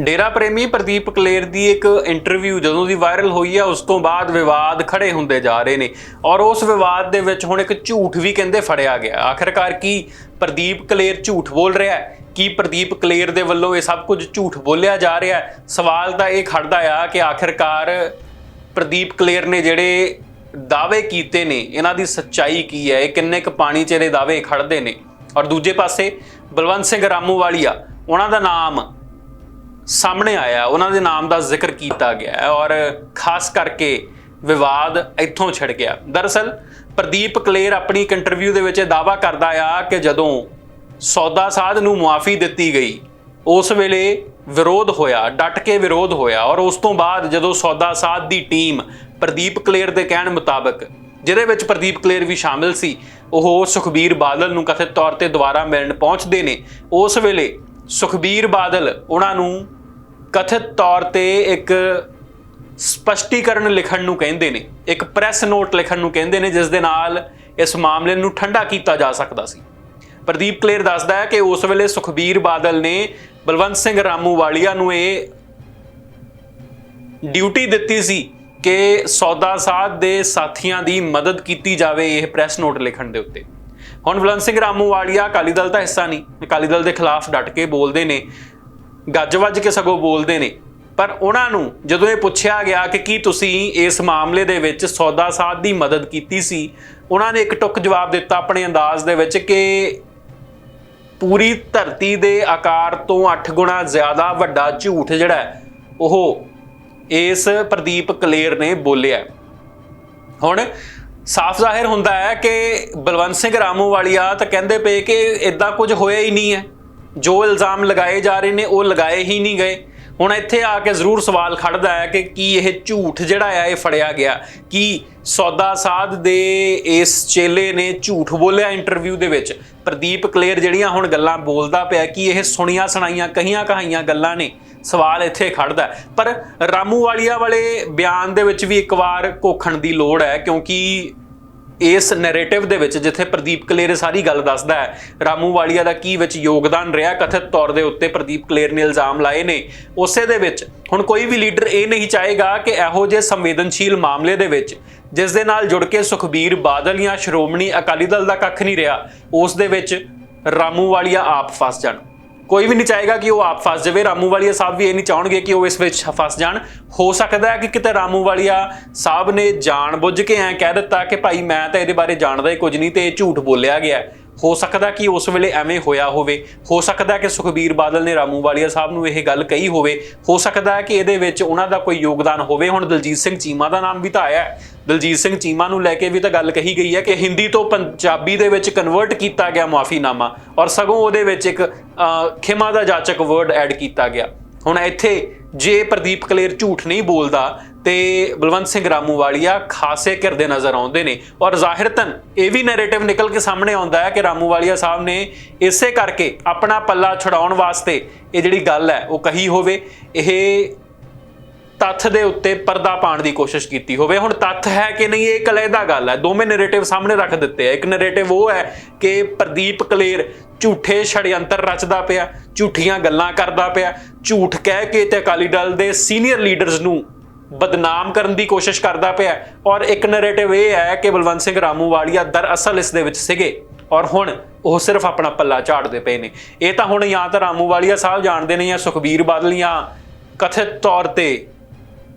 ਡੇਰਾ ਪ੍ਰੇਮੀ ਪ੍ਰਦੀਪ ਕਲੇਰ ਦੀ ਇੱਕ ਇੰਟਰਵਿਊ ਜਦੋਂ ਦੀ ਵਾਇਰਲ ਹੋਈ ਹੈ ਉਸ ਤੋਂ ਬਾਅਦ ਵਿਵਾਦ ਖੜੇ ਹੁੰਦੇ ਜਾ ਰਹੇ ਨੇ। ਔਰ ਉਸ ਵਿਵਾਦ ਦੇ ਵਿੱਚ ਹੁਣ ਇੱਕ ਝੂਠ ਵੀ ਕਹਿੰਦੇ ਫੜਿਆ ਗਿਆ। ਆਖਰਕਾਰ ਕੀ ਪ੍ਰਦੀਪ ਕਲੇਰ ਝੂਠ ਬੋਲ ਰਿਹਾ ਹੈ? ਕੀ ਪ੍ਰਦੀਪ ਕਲੇਰ ਦੇ ਵੱਲੋਂ ਇਹ ਸਭ ਕੁਝ ਝੂਠ ਬੋਲਿਆ ਜਾ ਰਿਹਾ ਹੈ? ਸਵਾਲ ਤਾਂ ਇਹ ਖੜਦਾ ਆ ਕਿ ਆਖਰਕਾਰ ਪ੍ਰਦੀਪ ਕਲੇਰ ਨੇ ਜਿਹੜੇ ਦਾਅਵੇ ਕੀਤੇ ਨੇ, ਇਹਨਾਂ ਦੀ ਸੱਚਾਈ ਕੀ ਹੈ? ਇਹ ਕਿੰਨੇ ਕੁ ਪਾਣੀ 'ਚ ਇਹਦੇ ਦਾਅਵੇ ਖੜਦੇ ਨੇ? ਔਰ ਦੂਜੇ ਪਾਸੇ ਬਲਵੰਤ ਸਿੰਘ ਰਾਮੂਵਾਲੀਆ, ਉਹਨਾਂ ਦਾ ਨਾਮ ਸਾਹਮਣੇ ਆਇਆ, ਉਹਨਾਂ ਦੇ ਨਾਮ ਦਾ ਜ਼ਿਕਰ ਕੀਤਾ ਗਿਆ ਔਰ ਖਾਸ ਕਰਕੇ ਵਿਵਾਦ ਇੱਥੋਂ ਛਿੜ ਗਿਆ। ਦਰਅਸਲ, ਪ੍ਰਦੀਪ ਕਲੇਰ ਆਪਣੀ ਇੱਕ ਇੰਟਰਵਿਊ ਦੇ ਵਿੱਚ ਇਹ ਦਾਅਵਾ ਕਰਦਾ ਆ ਕਿ ਜਦੋਂ ਸੌਦਾ ਸਾਧ ਨੂੰ ਮੁਆਫੀ ਦਿੱਤੀ ਗਈ, ਉਸ ਵੇਲੇ ਵਿਰੋਧ ਹੋਇਆ, ਡਟ ਕੇ ਵਿਰੋਧ ਹੋਇਆ ਔਰ ਉਸ ਤੋਂ ਬਾਅਦ ਜਦੋਂ ਸੌਦਾ ਸਾਧ ਦੀ ਟੀਮ ਪ੍ਰਦੀਪ ਕਲੇਰ ਦੇ ਕਹਿਣ ਮੁਤਾਬਕ, ਜਿਹਦੇ ਵਿੱਚ ਪ੍ਰਦੀਪ ਕਲੇਰ ਵੀ ਸ਼ਾਮਿਲ ਸੀ, ਉਹ ਸੁਖਬੀਰ ਬਾਦਲ ਨੂੰ ਕਥਿਤ ਤੌਰ ਤੇ ਦੁਬਾਰਾ ਮਿਲਣ ਪਹੁੰਚਦੇ ਨੇ, ਉਸ ਵੇਲੇ ਸੁਖਬੀਰ ਬਾਦਲ ਉਹਨਾਂ ਨੂੰ ਕਥਿਤ ਤੌਰ ਤੇ ਇੱਕ ਸਪਸ਼ਟੀਕਰਨ ਲਿਖਣ ਨੂੰ ਕਹਿੰਦੇ ਨੇ, ਇੱਕ ਪ੍ਰੈਸ ਨੋਟ ਲਿਖਣ ਨੂੰ ਕਹਿੰਦੇ ਨੇ, ਜਿਸ ਦੇ ਨਾਲ ਇਸ ਮਾਮਲੇ ਨੂੰ ਠੰਡਾ ਕੀਤਾ ਜਾ ਸਕਦਾ ਸੀ। ਪ੍ਰਦੀਪ ਕਲੇਰ ਦੱਸਦਾ ਹੈ ਕਿ ਉਸ ਵੇਲੇ ਸੁਖਬੀਰ ਬਾਦਲ ਨੇ ਬਲਵੰਤ ਸਿੰਘ ਰਾਮੂਵਾਲੀਆ ਨੂੰ ਇਹ ਡਿਊਟੀ ਦਿੱਤੀ ਸੀ ਕਿ ਸੌਦਾ ਸਾਧ ਦੇ ਸਾਥੀਆਂ ਦੀ ਮਦਦ ਕੀਤੀ ਜਾਵੇ ਇਹ ਪ੍ਰੈਸ ਨੋਟ ਲਿਖਣ ਦੇ ਉੱਤੇ। ਹੁਣ ਬਲਵੰਤ ਸਿੰਘ ਰਾਮੂ ਵਾਲੀਆ ਅਕਾਲੀ ਦਲ ਦਾ ਹਿੱਸਾ ਨਹੀਂ, ਅਕਾਲੀ ਦਲ ਦੇ ਖਿਲਾਫ ਡਟ ਕੇ ਬੋਲਦੇ ਨੇ। ਗੱਜ ਵੱਜ ਕੇ ਸਗੋਂ ਬੋਲਦੇ ਨੇ। ਪਰ ਉਹਨਾਂ ਨੂੰ ਜਦੋਂ ਇਹ ਪੁੱਛਿਆ ਗਿਆ ਕਿ ਕੀ ਤੁਸੀਂ ਇਸ ਮਾਮਲੇ ਦੇ ਵਿੱਚ ਸੌਦਾ ਸਾਧ ਦੀ ਮਦਦ ਕੀਤੀ ਸੀ, ਉਹਨਾਂ ਨੇ ਇੱਕ ਟੁੱਕ ਜਵਾਬ ਦਿੱਤਾ ਆਪਣੇ ਅੰਦਾਜ਼ ਦੇ ਵਿੱਚ ਕਿ ਪੂਰੀ ਧਰਤੀ ਦੇ ਆਕਾਰ ਤੋਂ 8 ਗੁਣਾ ਜ਼ਿਆਦਾ ਵੱਡਾ ਝੂਠ ਜਿਹੜਾ ਉਹ ਇਸ ਪ੍ਰਦੀਪ ਕਲੇਰ ਨੇ ਬੋਲਿਆ ਹੁਣ ਸਾਫ਼ ਜ਼ਾਹਿਰ ਹੁੰਦਾ ਹੈ ਕਿ ਬਲਵੰਤ ਸਿੰਘ ਰਾਮੂ ਵਾਲੀਆ ਤਾਂ ਕਹਿੰਦੇ ਪਏ ਕਿ ਇਦਾਂ ਕੁਝ ਹੋਇਆ ਹੀ ਨਹੀਂ ਹੈ। ਜੋ ਇਲਜ਼ਾਮ ਲਗਾਏ ਜਾ ਰਹੇ ਨੇ, ਉਹ ਲਗਾਏ ਹੀ ਨਹੀਂ ਗਏ। ਹੁਣ ਇੱਥੇ ਆ ਕੇ ਜ਼ਰੂਰ ਸਵਾਲ ਖੜਦਾ ਹੈ ਕਿ ਕੀ ਇਹ ਝੂਠ ਜਿਹੜਾ ਆ, ਇਹ ਫੜਿਆ ਗਿਆ? ਕੀ ਸੌਦਾ ਸਾਧ ਦੇ ਇਸ ਚੇਲੇ ਨੇ ਝੂਠ ਬੋਲਿਆ ਇੰਟਰਵਿਊ ਦੇ ਵਿੱਚ? ਪ੍ਰਦੀਪ ਕਲੇਰ ਜਿਹੜੀਆਂ ਹੁਣ ਗੱਲਾਂ ਬੋਲਦਾ ਪਿਆ, ਕਿ ਇਹ ਸੁਣੀਆਂ ਸੁਣਾਈਆਂ, ਕਹੀਆਂ ਕਹਾਈਆਂ ਗੱਲਾਂ ਨੇ? ਸਵਾਲ ਇੱਥੇ ਖੜਦਾ ਪਰ ਰਾਮੂ ਵਾਲੀਆ ਵਾਲੇ ਬਿਆਨ ਦੇ ਵਿੱਚ ਵੀ ਇੱਕ ਵਾਰ ਕੋਖਣ ਦੀ ਲੋੜ ਹੈ, ਕਿਉਂਕਿ ਇਸ ਨੈਰੇਟਿਵ ਦੇ ਵਿੱਚ ਜਿੱਥੇ ਪ੍ਰਦੀਪ ਕਲੇਰ ਸਾਰੀ ਗੱਲ ਦੱਸਦਾ ਹੈ, ਰਾਮੂ ਵਾਲੀਆ ਦਾ ਕੀ ਵਿੱਚ ਯੋਗਦਾਨ ਰਿਹਾ, ਕਥਿਤ ਤੌਰ ਦੇ ਉੱਤੇ ਪ੍ਰਦੀਪ ਕਲੇਰ ਨੇ ਇਲਜ਼ਾਮ ਲਾਏ ਨੇ। ਉਸੇ ਦੇ ਵਿੱਚ ਹੁਣ ਕੋਈ ਵੀ ਲੀਡਰ ਇਹ ਨਹੀਂ ਚਾਹੇਗਾ ਕਿ ਇਹੋ ਜਿਹੇ ਸੰਵੇਦਨਸ਼ੀਲ ਮਾਮਲੇ ਦੇ ਵਿੱਚ, ਜਿਸ ਦੇ ਨਾਲ ਜੁੜ ਕੇ ਸੁਖਬੀਰ ਬਾਦਲ ਜਾਂ ਸ਼੍ਰੋਮਣੀ ਅਕਾਲੀ ਦਲ ਦਾ ਕੱਖ ਨਹੀਂ ਰਿਹਾ, ਉਸ ਦੇ ਵਿੱਚ ਰਾਮੂ ਵਾਲੀਆ ਆਪ ਫਸ ਜਾਣ। ਕੋਈ ਵੀ ਨਹੀਂ ਚਾਹੇਗਾ ਕਿ ਉਹ ਆਪ ਫਸ ਜਾਵੇ। ਰਾਮੂ ਵਾਲੀਆ ਸਾਹਿਬ ਵੀ ਇਹ ਨਹੀਂ ਚਾਹਣਗੇ ਕਿ ਉਹ ਇਸ ਵਿੱਚ ਫਸ ਜਾਣ। ਹੋ ਸਕਦਾ ਹੈ ਕਿ ਕਿਤੇ ਰਾਮੂ ਵਾਲੀਆ ਸਾਹਿਬ ਨੇ ਜਾਣ ਬੁੱਝ ਕੇ ਐਂ ਕਹਿ ਦਿੱਤਾ ਕਿ ਭਾਈ ਮੈਂ ਤਾਂ ਇਹਦੇ ਬਾਰੇ ਜਾਣਦਾ ਹੀ ਕੁਝ ਨਹੀਂ ਤੇ ਇਹ ਝੂਠ ਬੋਲਿਆ ਗਿਆ ਹੋ ਸਕਦਾ ਕਿ ਉਸ ਵੇਲੇ ਐਵੇਂ ਹੋਇਆ ਹੋਵੇ। ਹੋ ਸਕਦਾ ਕਿ ਸੁਖਬੀਰ ਬਾਦਲ ਨੇ ਰਾਮੂ ਵਾਲੀਆ ਸਾਹਿਬ ਨੂੰ ਇਹ ਗੱਲ ਕਹੀ ਹੋਵੇ। ਹੋ ਸਕਦਾ ਹੈ ਕਿ ਇਹਦੇ ਵਿੱਚ ਉਹਨਾਂ ਦਾ ਕੋਈ ਯੋਗਦਾਨ ਹੋਵੇ। ਹੁਣ ਦਲਜੀਤ ਸਿੰਘ ਚੀਮਾ ਦਾ ਨਾਮ ਵੀ ਤਾਂ ਆਇਆ ਹੈ। ਦਲਜੀਤ ਸਿੰਘ ਚੀਮਾ ਨੂੰ ਲੈ ਕੇ ਵੀ ਤਾਂ ਗੱਲ ਕਹੀ ਗਈ ਹੈ ਕਿ ਹਿੰਦੀ ਤੋਂ ਪੰਜਾਬੀ ਦੇ ਵਿੱਚ ਕਨਵਰਟ ਕੀਤਾ ਗਿਆ ਮਾਫੀਨਾਮਾ ਔਰ ਸਗੋਂ ਉਹਦੇ ਵਿੱਚ ਇੱਕ ਖਿਮਾ ਦਾ ਜਾਚਕ ਵਰਡ ਐਡ ਕੀਤਾ ਗਿਆ। ਹੁਣ ਇੱਥੇ ਜੇ ਪ੍ਰਦੀਪ ਕਲੇਰ ਝੂਠ ਨਹੀਂ ਬੋਲਦਾ ਤੇ ਬਲਵੰਤ ਸਿੰਘ ਰਾਮੂਵਾਲੀਆ ਖਾਸੇ ਕਿਰਦੇ ਨਜ਼ਰ ਆਉਂਦੇ ਨੇ। ਔਰ ਜ਼ਾਹਿਰਤਨ ਇਹ ਵੀ ਨੈਰੇਟਿਵ ਨਿਕਲ ਕੇ ਸਾਹਮਣੇ ਆਉਂਦਾ ਹੈ ਕਿ ਰਾਮੂਵਾਲੀਆ ਸਾਹਿਬ ਨੇ ਇਸੇ ਕਰਕੇ ਆਪਣਾ ਪੱਲਾ ਛੁਡਾਉਣ ਵਾਸਤੇ ਇਹ ਜਿਹੜੀ ਗੱਲ ਹੈ, ਉਹ ਕਹੀ ਹੋਵੇ। ਇਹ ਤੱਥ ਦੇ ਉੱਤੇ ਪਰਦਾ ਪਾਉਣ ਦੀ ਕੋਸ਼ਿਸ਼ ਕੀਤੀ ਹੋਵੇ। ਹੁਣ ਤੱਥ ਹੈ ਕਿ ਨਹੀਂ, ਇਹ ਕਲੇਦਾ ਗੱਲ ਹੈ। ਦੋਵੇਂ ਨੈਰੇਟਿਵ ਸਾਹਮਣੇ ਰੱਖ ਦਿੱਤੇ ਆ। ਇੱਕ ਨੈਰੇਟਿਵ ਉਹ ਹੈ ਕਿ ਪ੍ਰਦੀਪ ਕਲੇਰ ਝੂਠੇ ਛੜਯੰਤਰ ਰਚਦਾ ਪਿਆ, ਝੂਠੀਆਂ ਗੱਲਾਂ ਕਰਦਾ ਪਿਆ। ਝੂਠ ਕਹਿ ਕੇ ਤੇ ਅਕਾਲੀ ਦਲ ਦੇ ਸੀਨੀਅਰ ਲੀਡਰਸ ਨੂੰ ਬਦਨਾਮ ਕਰਨ ਦੀ ਕੋਸ਼ਿਸ਼ ਕਰਦਾ ਪਿਆ ਔਰ ਇੱਕ ਨੈਰੇਟਿਵ ਇਹ ਹੈ ਕਿ ਬਲਵੰਤ ਸਿੰਘ ਰਾਮੂਵਾਲੀਆ ਦਰਅਸਲ ਇਸ ਦੇ ਵਿੱਚ ਸੀਗੇ। ਔਰ ਹੁਣ ਉਹ ਸਿਰਫ ਆਪਣਾ ਪੱਲਾ ਝਾੜਦੇ ਪਏ ਨੇ। ਇਹ ਤਾਂ ਹੁਣ ਜਾਂ ਤਾਂ ਰਾਮੂਵਾਲੀਆ ਸਾਹਿਬ ਜਾਣਦੇ ਨੇ ਜਾਂ ਸੁਖਬੀਰ ਬਾਦਲ ਜਾਂ ਕਥਿਤ ਤੌਰ ਤੇ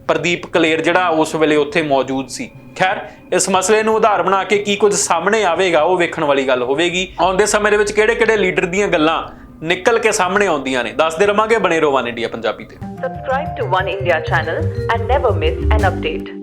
ਪ੍ਰਦੀਪ ਕਲੇਰ ਜਿਹੜਾ ਉਸ ਵੇਲੇ ਉੱਥੇ ਮੌਜੂਦ ਸੀ। ਖੈਰ, ਇਸ ਮਸਲੇ ਨੂੰ ਉਧਾਰ ਬਣਾ ਕੇ ਕੀ ਕੁਝ ਸਾਹਮਣੇ ਆਵੇਗਾ ਉਹ ਵੇਖਣ ਵਾਲੀ ਗੱਲ ਹੋਵੇਗੀ। ਆਉਂਦੇ ਸਮੇਂ ਦੇ ਵਿੱਚ ਕਿਹੜੇ-ਕਿਹੜੇ ਲੀਡਰ ਦੀਆਂ ਗੱਲਾਂ ਨਿਕਲ ਕੇ ਸਾਹਮਣੇ ਆਉਂਦੀਆਂ ਨੇ ਦੱਸਦੇ ਰਵਾਂਗੇ ਬਣੇ ਰਹੋ ਵਨ ਇੰਡੀਆ ਪੰਜਾਬੀ ਤੇ subscribe to one India channel and never miss an update